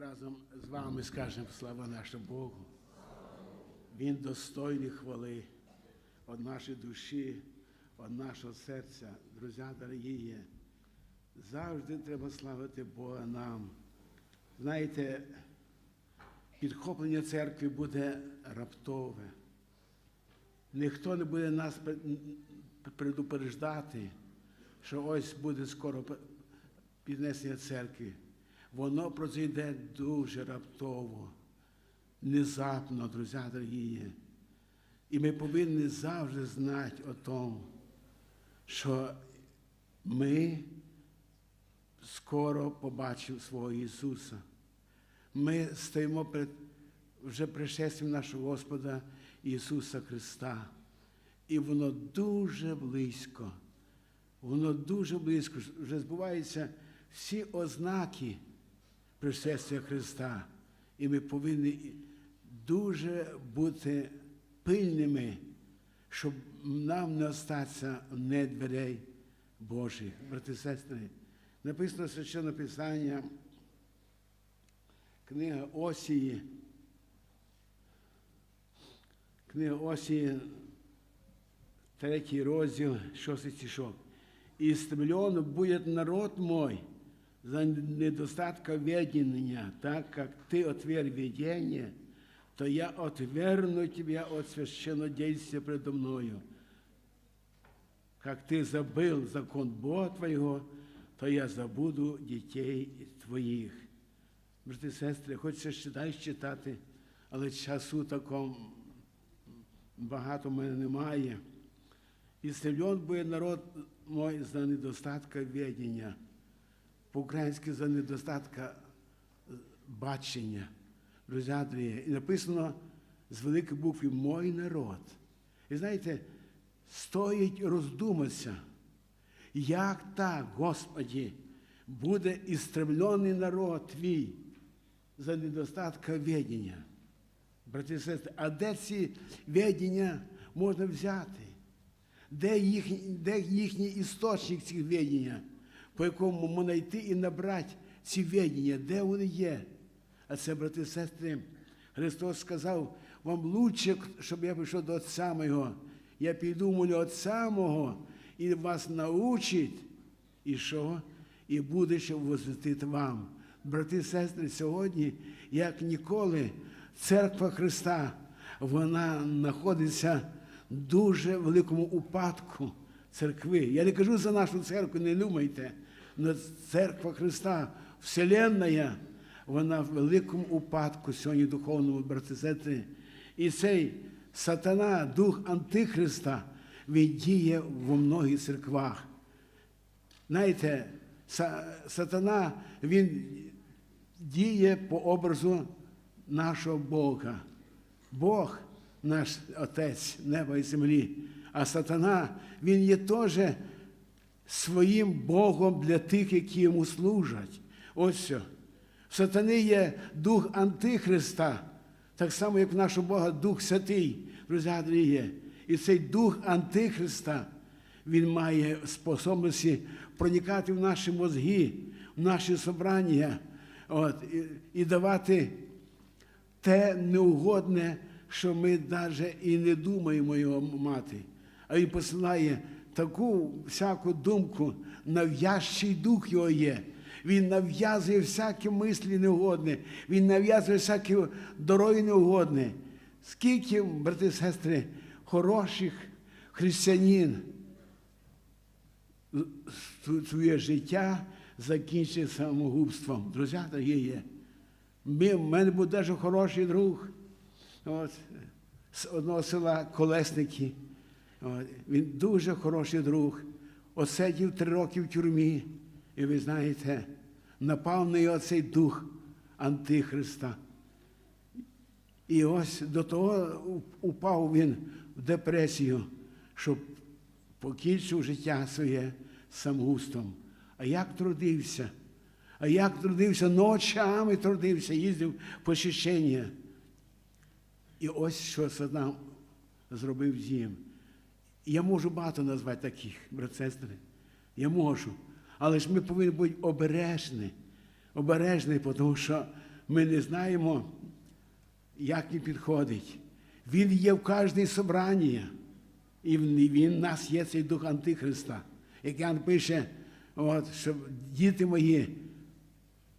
разом з вами скажемо слава нашому Богу. Він достойний хвали від нашої душі, від нашого серця. Друзі, дорогі, завжди треба славити Бога нам. Знаєте, підхоплення церкви буде раптове. Ніхто не буде нас предупреждати, що ось буде скоро піднесення церкви. Воно пройде дуже раптово, внезапно, друзі дорогі. І ми повинні завжди знати о тому, що ми скоро побачимо свого Ісуса. Ми стоїмо перед вже пришестям нашого Господа Ісуса Христа. І воно дуже близько. Воно дуже близько. Вже збуваються всі ознаки пришестя Христа. І ми повинні дуже бути пильними, щоб нам не остатися не дверей Божих. Брати і сестри, написано священне Писання, книга Осії. Книга Осії, третій розділ, шостий стишок. «И истреблен будет народ мой за недостатка ведения, так как ты отверг видение, то я отверну тебя от священнодействия предо мною. Как ты забыл закон Бога твоего, то я забуду дітей твоїх. Брати і сестри, хочеться ще далі читати, але часу такого багато в мене немає. І стрільон буде народ мой за недостатка ведення, по-українськи за недостатка бачення. Друзі, Андрія, і написано з великої букви Мой народ. І знаєте, стоїть роздуматися, як так, Господі, буде істреблений народ твій за недостатка ведення. Брати і сестри, а де ці ведення можна взяти? Де, їх, де їхній істочник цих ведення, по якому можна йти і набрати ці ведення, де вони є? А це, брати і сестри, Христос сказав, вам лучше, щоб я прийшов до Отця Мого. Я піду молю Отця Мого і вас научить, і що? І буде що возвестити вам. Брати і сестри, сьогодні, як ніколи, церква Христа, вона знаходиться в дуже великому упадку церкви. Я не кажу за нашу церкву, не думайте, церква Христа, Вселенная, вона в великому упадку сьогодні духовному брати сестри. І цей сатана, дух Антихриста, він діє в многих церквах. Знаєте, сатана, він діє по образу нашого Бога. Бог наш Отець неба і землі, а сатана, він є теж своїм Богом для тих, які йому служать. Ось що. В сатани є дух Антихриста, так само, як в нашого Бога Дух Святий, друзі, є. І цей дух Антихриста, він має способності проникати в наші мозги, в наші собрання от, і, і давати те неугодне, що ми навіть і не думаємо його мати. А він посилає таку всяку думку, нав'язчий дух його є. Він нав'язує всякі мислі неугодні, він нав'язує всякі дороги неугодні. Скільки, брати і сестри, хороших християнин своє життя закінчить самогубством. Друзі, дорогі є. У мене був дуже хороший друг от, з одного села Колесники. Він дуже хороший друг. Осидів три роки в тюрмі. І ви знаєте, напав на його цей дух Антихриста. І ось до того упав він в депресію, щоб покінчив життя своє самогустом. А як трудився? А як трудився, ночами трудився, їздив по очищення. І ось що Садам зробив з ним. Я можу багато назвати таких, брат сестри. Я можу. Але ж ми повинні бути обережні. Обережні, тому що ми не знаємо, як він підходить. Він є в кожній собранні. І він в нас є цей дух Антихриста. Як Ян пише, от, що діти мої,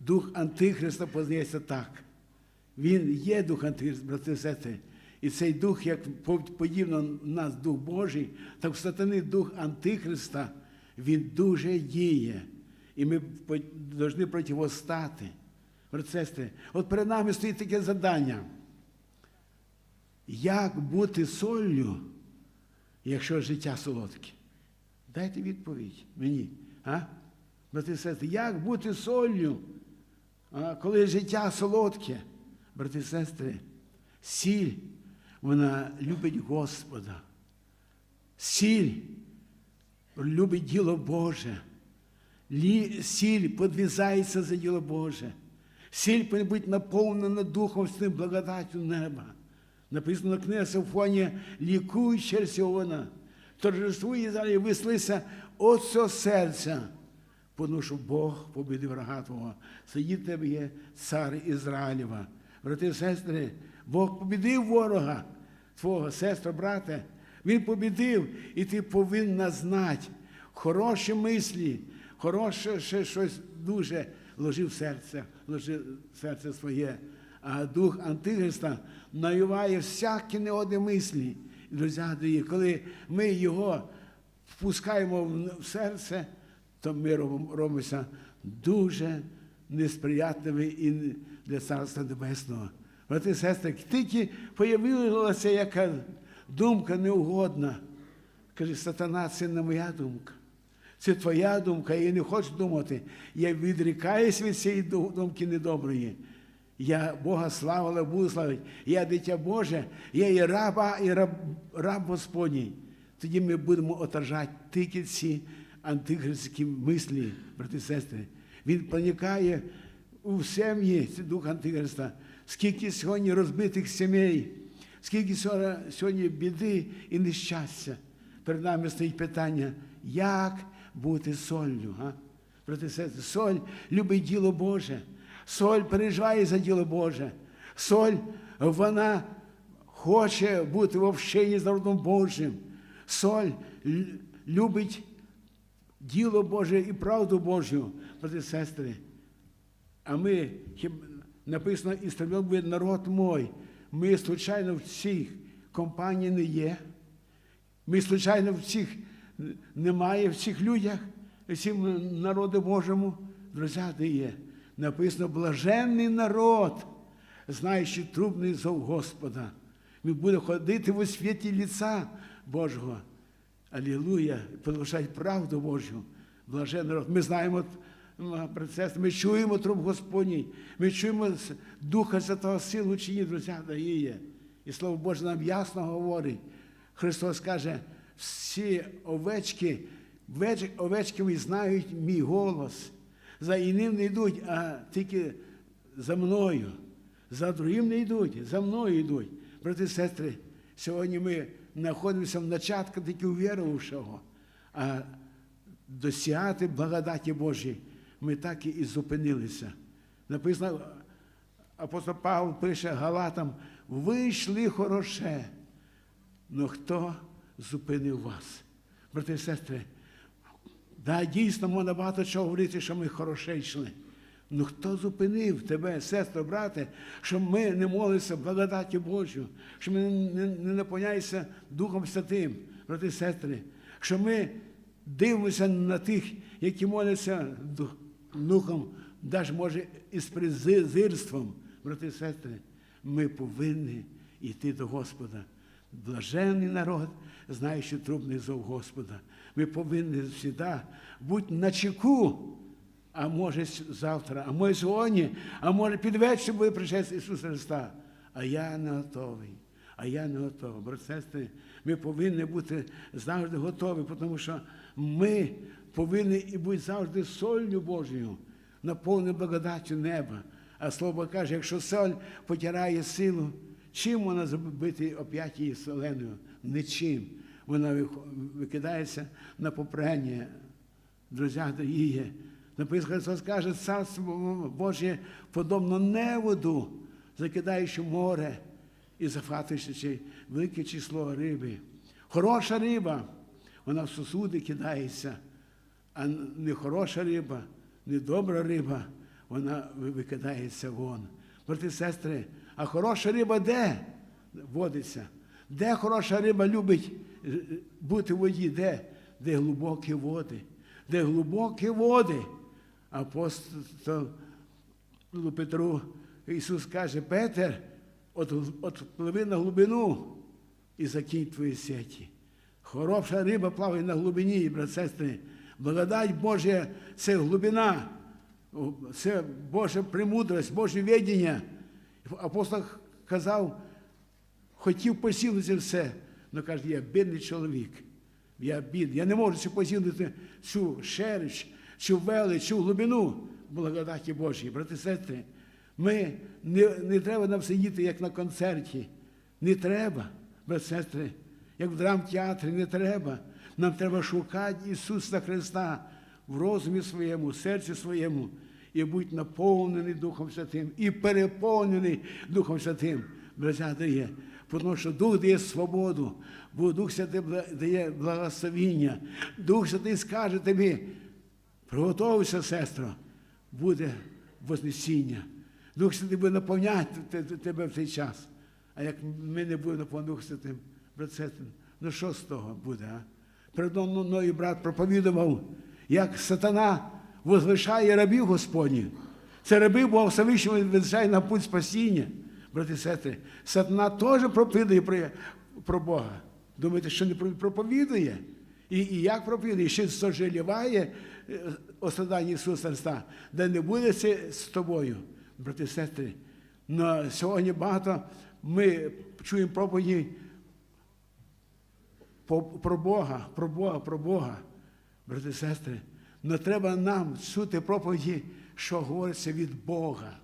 дух Антихриста познається так. Він є дух Антихриста, брати сестри. І цей дух, як подібно в нас дух Божий, так в сатани дух Антихриста, він дуже діє. І ми повинні противостати. І от перед нами стоїть таке завдання. Як бути солью, якщо життя солодке? Дайте відповідь мені. А? Брати і сестри, як бути солью, коли життя солодке? Брати і сестри, сіль, вона любить Господа. Сіль любить діло Боже. Сіль подвізається за діло Боже. Сіль повинна бути наповнена Духом Святим благодаттю неба. Написано книга Симфонія лікуй Сіона, торжествує залі вислися от цього серця, що Бог побідив врага Твого. Сидіть тебе є цар Ізраїлєва. Брати і сестри, Бог побідив ворога твого, сестра, брате. Він побідив, і ти повинна знати хороші мислі, хороше ще щось дуже ложи в серце, ложи в серце своє. А дух Антихриста навіває всякі неодні мислі. Друзі, коли ми його впускаємо в серце, то ми робимося дуже несприятними і для Царства Небесного. Брати і сестри, тільки появилася яка думка неугодна. Каже, сатана, це не моя думка. Це твоя думка, я не хочу думати. Я відрікаюсь від цієї думки недоброї. Я Бога славила, буду славити. Я дитя Боже, я і раба, і раб, раб Господній. Тоді ми будемо отражати тільки ці антихристські мислі, брати і сестри. Він проникає у сім'ї, дух Антихриста. Скільки сьогодні розбитих сімей, скільки сьогодні біди і нещастя. Перед нами стоїть питання, як бути солью. А? Брати сестри, соль любить діло Боже. Соль переживає за діло Боже. Соль, вона хоче бути в общенні з народом Божим. Соль любить діло Боже і правду Божу, брати сестри. А ми, написано, і стремив би народ мой. Ми, случайно, в цих компанії не є. Ми, случайно, в цих немає в цих людях, всім народу Божому, друзі, де є. Написано, блаженний народ, знаючи трубний зов Господа. Ми будемо ходити в світі ліца Божого. Алілуя, полишать правду Божу. Блаженний народ. Ми знаємо процес, ми чуємо труб Господній, ми чуємо Духа Святого силу чині, друзі, дає. І Слово Боже нам ясно говорить. Христос каже, всі овечки, овечки знають мій голос. За іним не йдуть, а тільки за мною. За другим не йдуть, за мною йдуть. Брати і сестри, сьогодні ми знаходимося в начатку тільки увірувавшого, а досягати благодаті Божій ми так і зупинилися. Написано, апостол Павло пише Галатам, ви йшли хороше, але хто зупинив вас? Брати і сестри, да, дійсно, можна багато чого говорити, що ми хороше йшли. Ну хто зупинив тебе, сестро, брате, щоб ми не молилися благодаті Божу, щоб ми не, не наповняємося Духом Святим, брати і сестри, що ми дивимося на тих, які моляться Духом, навіть може із презирством, брати і сестри, ми повинні йти до Господа. Блаженний народ, знаючи трубний зов Господа. Ми повинні завжди бути на чеку, а може завтра, а може сьогодні, а може під вечір буде пришестя Ісуса Христа. А я не готовий. А я не готовий. Брат, сестри, ми повинні бути завжди готові, тому що ми повинні і бути завжди солью Божою, наповнені благодаттю неба. А слово каже, якщо соль потирає силу, чим вона забити оп'ять її соленою? Нічим. Вона викидається на попрання. Друзі, дорогі, Написано, Христос каже, царство Боже подобно неводу, закидаючи море і захватуючи велике число риби. Хороша риба, вона в сосуди кидається, а не хороша риба, не добра риба, вона викидається вон. Брати сестри, а хороша риба де водиться? Де хороша риба любить е, е, бути в воді? Де? Де глибокі води? Де глибокі води? Апостол Петру Ісус каже, Петер, от пливи на глибину і закинь твої сеті. Хороша риба плаває на глибині, брат сестри. Благодать Божа це глибина, це Божа премудрость, Боже відіння. Апостол казав, хотів посілити все, але каже, я бідний чоловік. Я бідний. Я не можу посілити цю шерсть, цю велич, цю глибину благодаті Божої. Брати сестри, ми не, не треба нам сидіти, як на концерті. Не треба, брати сестри, як в драмтеатрі, не треба. Нам треба шукати Ісуса Христа в розумі своєму, в серці своєму, і бути наповнений Духом Святим, і переповнений Духом Святим. Браття дає. Тому що Дух дає свободу, бо Дух Святий дає благословіння. Дух Святий скаже тобі, приготовуйся, сестро, буде Вознесіння. Дух Святий буде наповняти тебе в цей час. А як ми не будемо наповнені Духом Святим, брат ну що з того буде? а? Передо мною брат проповідував, як сатана возвишає рабів Господніх. Це раби Бога Всевишнього відвищає на путь спасіння. Брати і сестри, сатана теж проповідує про, про Бога. Думаєте, що не проповідує? І, і як проповідує? Ще сожаліває острадання Ісуса Христа, де не буде це з тобою, брати і сестри. Но сьогодні багато ми чуємо проповіді про Бога, про Бога, про Бога, брати і сестри. Но треба нам чути проповіді, що говориться від Бога.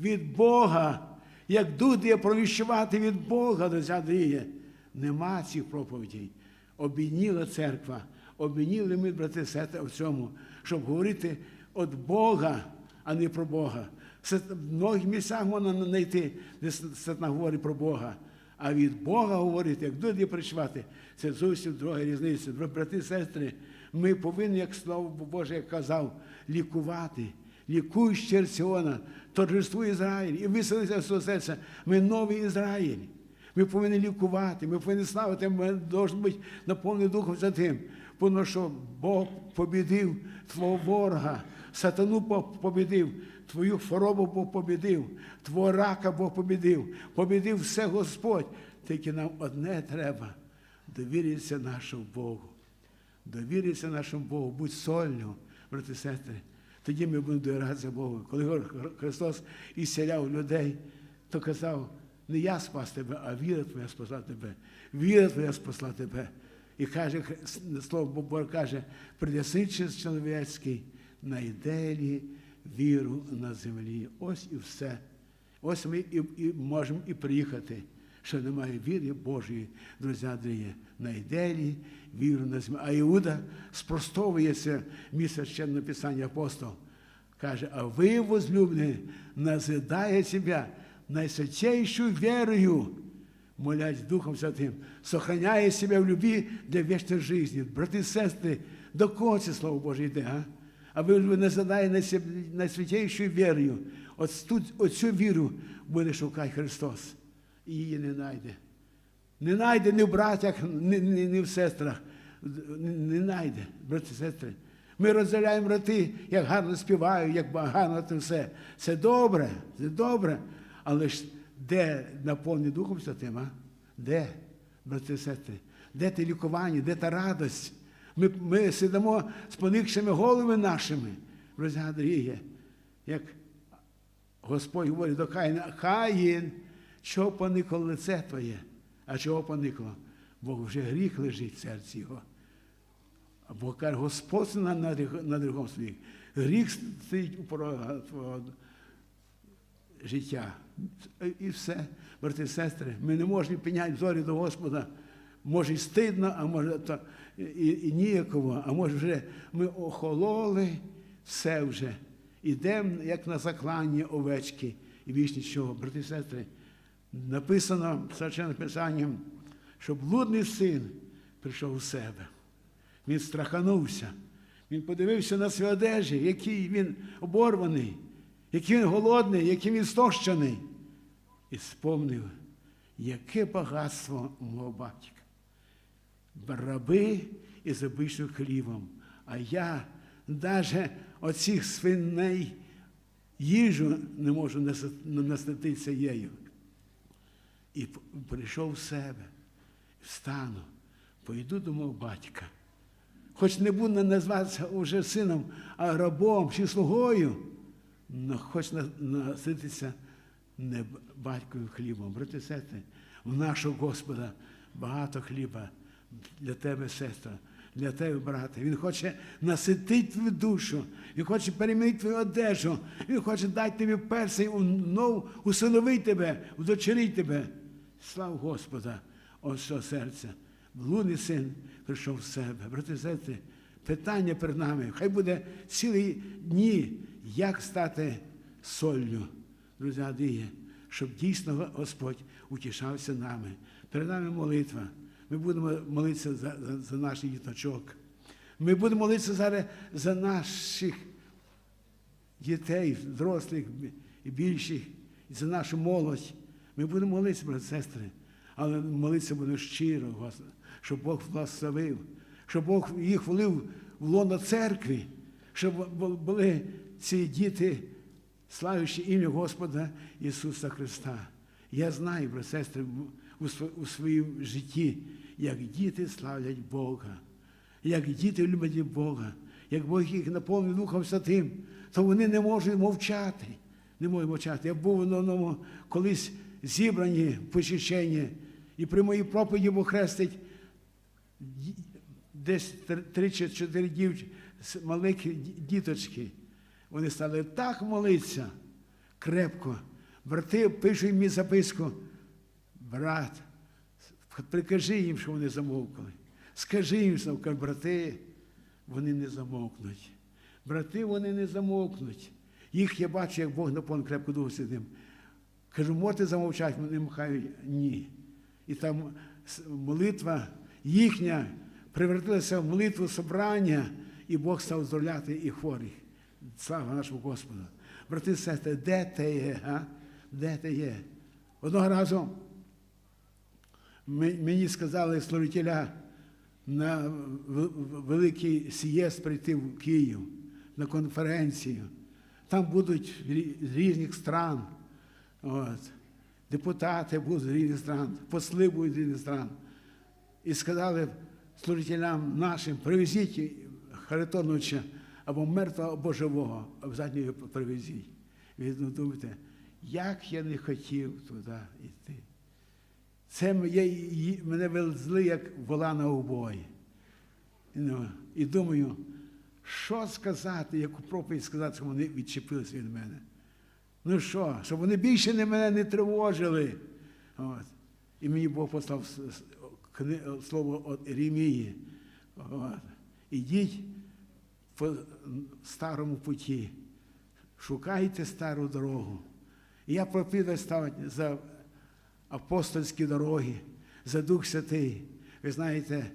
Від Бога, як дух є провіщувати від Бога, друзі дає. Нема цих проповідей. Обідніла церква, обідніли ми, брати і сестри, в цьому, щоб говорити від Бога, а не про Бога. В многих місцях можна знайти, де сатана говорить про Бога. А від Бога говорити, як дух є причувати, це зовсім друга різниця. Брати і сестри, ми повинні, як слово Боже як казав, лікувати. Лікуй з Сіона, торжествуй Ізраїль і виселися свого серця. Ми новий Ізраїль. Ми повинні лікувати, ми повинні славити, ми повинні бути наповнені Духом Святим. Тому що Бог побідив твого ворога, сатану побідив, твою хворобу Бог побідив, твого рака Бог побідив, побідив все Господь. Тільки нам одне треба довіритися нашому Богу. Довіритися нашому Богу, будь сольню, брати і сестри. Тоді ми будемо довіратися Богу. Коли Христос ісціляв людей, то казав, не я спас тебе, а віра твоя спасла тебе. Віра твоя спасла тебе. І каже, слово Боже каже, придясичий чоловічський, найделі віру на землі. Ось і все. Ось ми і, і можемо і приїхати, що немає віри Божої, друзі, дає. Найделі віру на землі. А Іуда спростовує це місце священного Писання апостол. Каже, а ви, возлюблені, назидає себе найсвятейшою вірою, молясь Духом Святим, сохраняє себе в любві для вічної житті. Брати і сестри, до кого це Слово Боже йде? А, а ви назидає найсвятейшою вірою. От тут оцю віру буде шукати Христос. І її не знайде. Не знайде ні в братях, ні, ні, ні в сестрах. Не знайде, брати і сестри. Ми розділяємо роти, як гарно співаю, як гарно це все. Це добре, це добре. Але ж де наповнені Духом Святим, а? Де, брати і сестри? Де те лікування, де та радость? Ми ми сидимо з поникшими головами нашими. Розгадує, як Господь говорить до Каїна, Каїн, чого поникло лице твоє? А чого поникло? Бо вже гріх лежить в серці його. Бо каже, Господь на, на, на гріхом своїх. Гріх стоїть у порога твого життя. І все, брати і сестри, ми не можемо підняти зорі до Господа. Може, і стидно, а може то, і, і ніяково, а може вже ми охололи, все вже. Ідемо, як на заклання овечки, і більш нічого. Брати і сестри, написано священним писанням, що блудний син прийшов у себе. Він страханувся. Він подивився на свої одежі, який він оборваний, який він голодний, який він стощений. І спомнив, яке багатство мого батька. Раби із обичним хлібом. А я навіть оцих свиней їжу не можу насититися її. І прийшов в себе, встану, пойду до мого батька. Хоч не буду назватися уже сином, а рабом чи слугою, але хоч на- насититися не батьковим хлібом. Брати сестри, в нашого Господа багато хліба для тебе, сестра, для тебе, брате. Він хоче наситити твою душу, він хоче перемінити твою одежу, він хоче дати тобі персий, знов усиновити тебе, удочерити тебе. Слава Господа, от що серця. Блудний син прийшов в себе. Брати сестри, питання перед нами. Хай буде цілі дні, як стати солью, друзі, діє, щоб дійсно Господь утішався нами. Перед нами молитва. Ми будемо молитися за, за, за наших діточок. Ми будемо молитися зараз за наших дітей, дорослих і більших, і за нашу молодь. Ми будемо молитися, брати сестри, але молитися будемо щиро, щоб Бог благословив, щоб Бог їх влив в лоно церкві, щоб були ці діти, славлячи ім'я Господа Ісуса Христа. Я знаю, брати сестри, у св- своєму житті, як діти славлять Бога як діти люблять Бога, як Бог їх наповнив Духом Святим, то вони не можуть мовчати. Не можуть мовчати. Я був на одному колись зібрані почищення, і при моїй проповіді Бог хрестить десь три- чи чотири дівч... с- маленькі діточки. Вони стали так молитися крепко. Брати пишуть мені записку. Брат, прикажи їм, що вони замовкли. Скажи їм, що брати, вони не замовкнуть. Брати, вони не замовкнуть. Їх я бачу, як Бог наповнив крепко Духу Святим. Кажу, можете замовчати, вони махають ні. І там молитва їхня превратилася в молитву собрання, і Бог став здоровляти і хворих. Слава нашому Господу. Брати сестри, де ти є? А? Де ти є? Одного разу мені сказали служителя на великий сієст прийти в Київ на конференцію. Там будуть з різних стран. От. Депутати будуть з різних стран, посли будуть з різних стран. І сказали служителям нашим, привезіть Харитоновича або мертвого, або живого, обов'язково його привезіть. Ви думаєте, як я не хотів туди йти. Це мене везли, як вола на обої. Ну, і думаю, що сказати, яку проповідь сказати, щоб вони відчепилися від мене. Ну що, щоб вони більше не мене не тривожили. От. І мені Бог послав слово від Єремії. От. Ідіть по старому путі, шукайте стару дорогу. І я проповідаю ставити за апостольські дороги, за Дух Святий. Ви знаєте,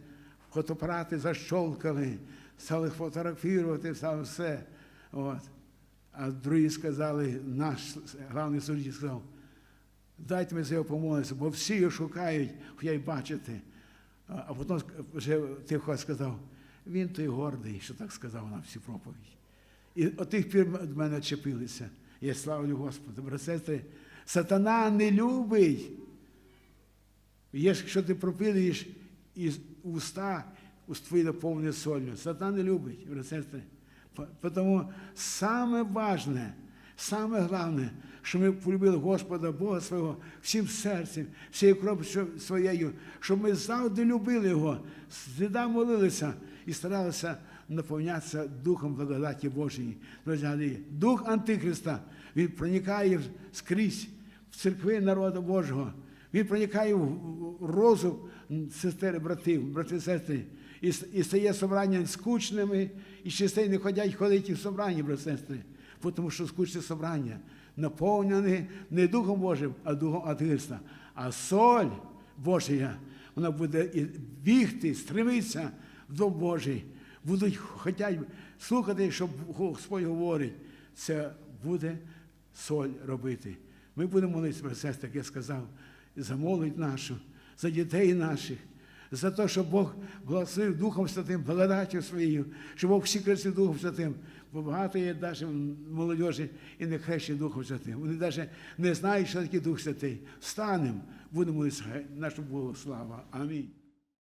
фотоапарати защолкали, стали фотографувати, все. От. А другі сказали, наш главний суддя сказав, дайте ми за його помолитися, бо всі його шукають, хоча й бачити. А потім вже тихо сказав, він той гордий, що так сказав на всі проповідь. І от тих пір від мене чепилися. Я славлю Господа. Брати, сестри, сатана не любить. Якщо ти пропилюєш із уста, уст твої наповнені солью. Сатана не любить, сестри. Тому саме важне, саме головне, що ми полюбили Господа Бога свого всім серцем, всією кров'ю своєю, щоб ми завжди любили Його, завжди молилися і старалися наповнятися Духом благодаті Божої. Друзі, Дух Антихриста, він проникає скрізь в церкви народу Божого. Він проникає в розум сестер, братів, брати сестри, і, і стає собранням скучними і частей не ходять ходити в собранні, брати сестри, тому що скучне собрання наповнене не Духом Божим, а Духом Антихриста. А соль Божия, вона буде бігти, стремитися в Дом Божий. Будуть хотять слухати, що Господь говорить. Це буде соль робити. Ми будемо молитися, брати сестри, як я сказав, за молодь нашу, за дітей наших, за те, щоб Бог благословив Духом Святим, благодаттю своєю, щоб Бог всі красив Духом Святим. Бо багато є навіть молодежі і не хрещені Духом Святим. Вони навіть не знають, що таке Дух Святий. Встанемо, будемо нашу Богу слава. Амінь.